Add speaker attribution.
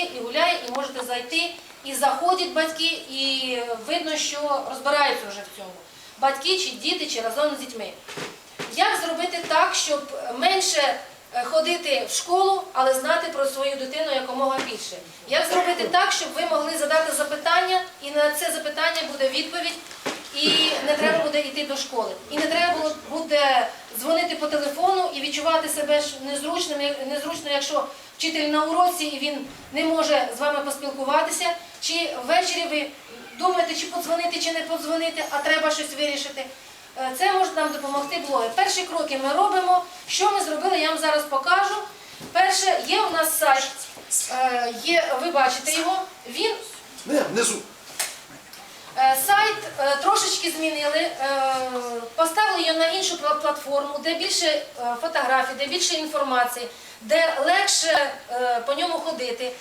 Speaker 1: і гуляє, і можете зайти. І заходять батьки, і видно, що розбираються вже в цьому. Батьки чи діти, чи разом з дітьми. Як зробити так, щоб менше е, ходити в школу, але знати про свою дитину якомога більше? Як зробити так, щоб ви могли задати запитання, і на це запитання буде відповідь, і не треба буде йти до школи. І не треба буде дзвонити по телефону і відчувати себе незручним, незручно, якщо вчитель на уроці і він не може з вами поспілкуватися, чи ввечері ви думаєте, чи подзвонити, чи не подзвонити, а треба щось вирішити. Е, Це може нам допомогти блоги. Перші кроки ми робимо. Що ми зробили, я вам зараз покажу. Перше, є у нас сайт, е, є, ви бачите його. Він
Speaker 2: Не, внизу.
Speaker 1: Е, Сайт трошечки змінили, е, на іншу платформу, де більше е, фотографій, де більше інформації, де легше е, по ньому ходити.